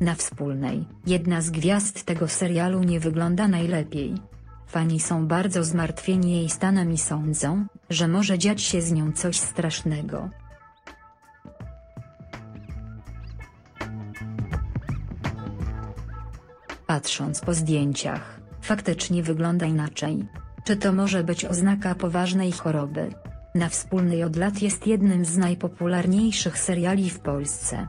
Na wspólnej, jedna z gwiazd tego serialu nie wygląda najlepiej. Fani są bardzo zmartwieni jej stanem i sądzą, że może dziać się z nią coś strasznego. Patrząc po zdjęciach, faktycznie wygląda inaczej. Czy to może być oznaka poważnej choroby? Na wspólnej od lat jest jednym z najpopularniejszych seriali w Polsce.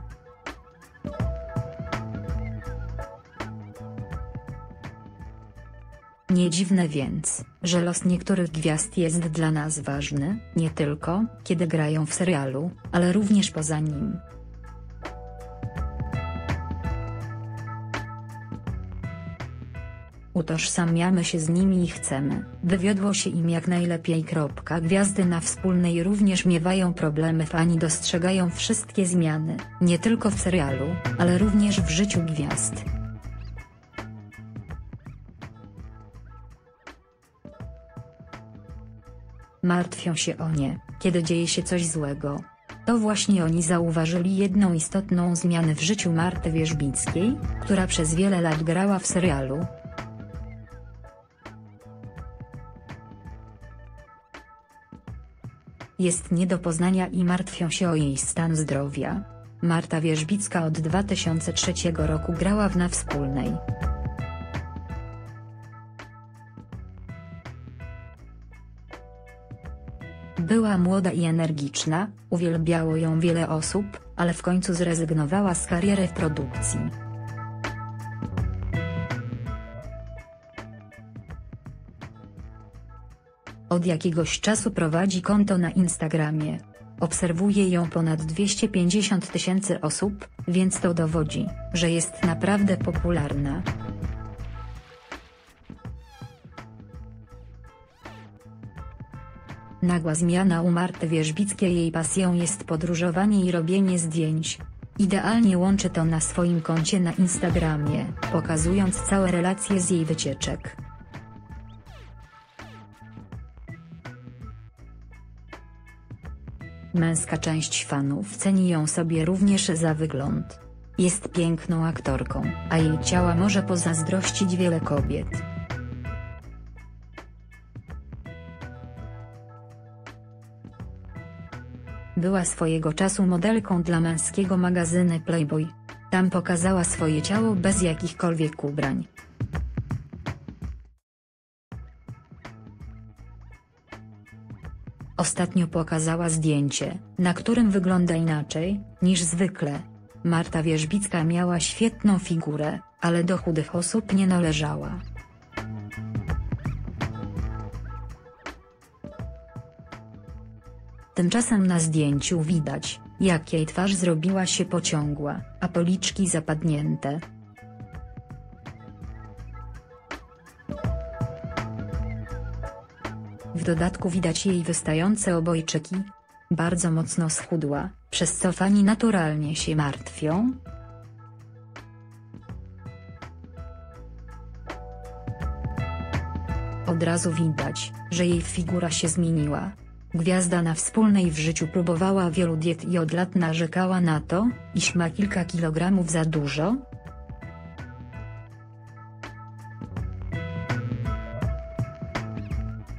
Nie dziwne więc, że los niektórych gwiazd jest dla nas ważny, nie tylko, kiedy grają w serialu, ale również poza nim. Utożsamiamy się z nimi i chcemy, by wiodło się im jak najlepiej. Gwiazdy na wspólnej również miewają problemy fani dostrzegają wszystkie zmiany, nie tylko w serialu, ale również w życiu gwiazd. Martwią się o nie, kiedy dzieje się coś złego. To właśnie oni zauważyli jedną istotną zmianę w życiu Marty Wierzbickiej, która przez wiele lat grała w serialu, jest nie do poznania i martwią się o jej stan zdrowia. Marta Wierzbicka od 2003 roku grała w Na Wspólnej. Była młoda i energiczna, uwielbiało ją wiele osób, ale w końcu zrezygnowała z kariery w produkcji. Od jakiegoś czasu prowadzi konto na Instagramie. Obserwuje ją ponad 250 tysięcy osób, więc to dowodzi, że jest naprawdę popularna. Nagła zmiana u Marty Wierzbickiej jej pasją jest podróżowanie i robienie zdjęć. Idealnie łączy to na swoim koncie na Instagramie, pokazując całe relacje z jej wycieczek. Męska część fanów ceni ją sobie również za wygląd. Jest piękną aktorką, a jej ciała może pozazdrościć wiele kobiet. Była swojego czasu modelką dla męskiego magazynu Playboy. Tam pokazała swoje ciało bez jakichkolwiek ubrań. Ostatnio pokazała zdjęcie, na którym wygląda inaczej, niż zwykle. Marta Wierzbicka miała świetną figurę, ale do chudych osób nie należała. Tymczasem na zdjęciu widać, jak jej twarz zrobiła się pociągła, a policzki zapadnięte. W dodatku widać jej wystające obojczyki. Bardzo mocno schudła, przez co fani naturalnie się martwią. Od razu widać, że jej figura się zmieniła. Gwiazda na wspólnej w życiu próbowała wielu diet i od lat narzekała na to, iż ma kilka kilogramów za dużo,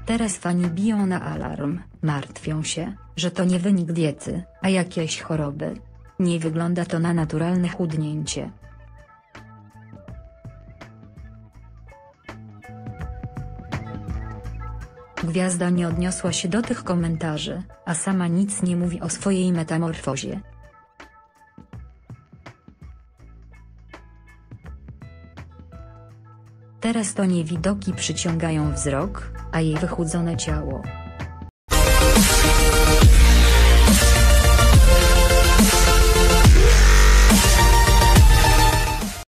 Teraz fani biją na alarm, martwią się, że to nie wynik diety, a jakieś choroby. Nie wygląda to na naturalne chudnięcie. Gwiazda nie odniosła się do tych komentarzy, a sama nic nie mówi o swojej metamorfozie. Teraz to niewidoki przyciągają wzrok, a jej wychudzone ciało.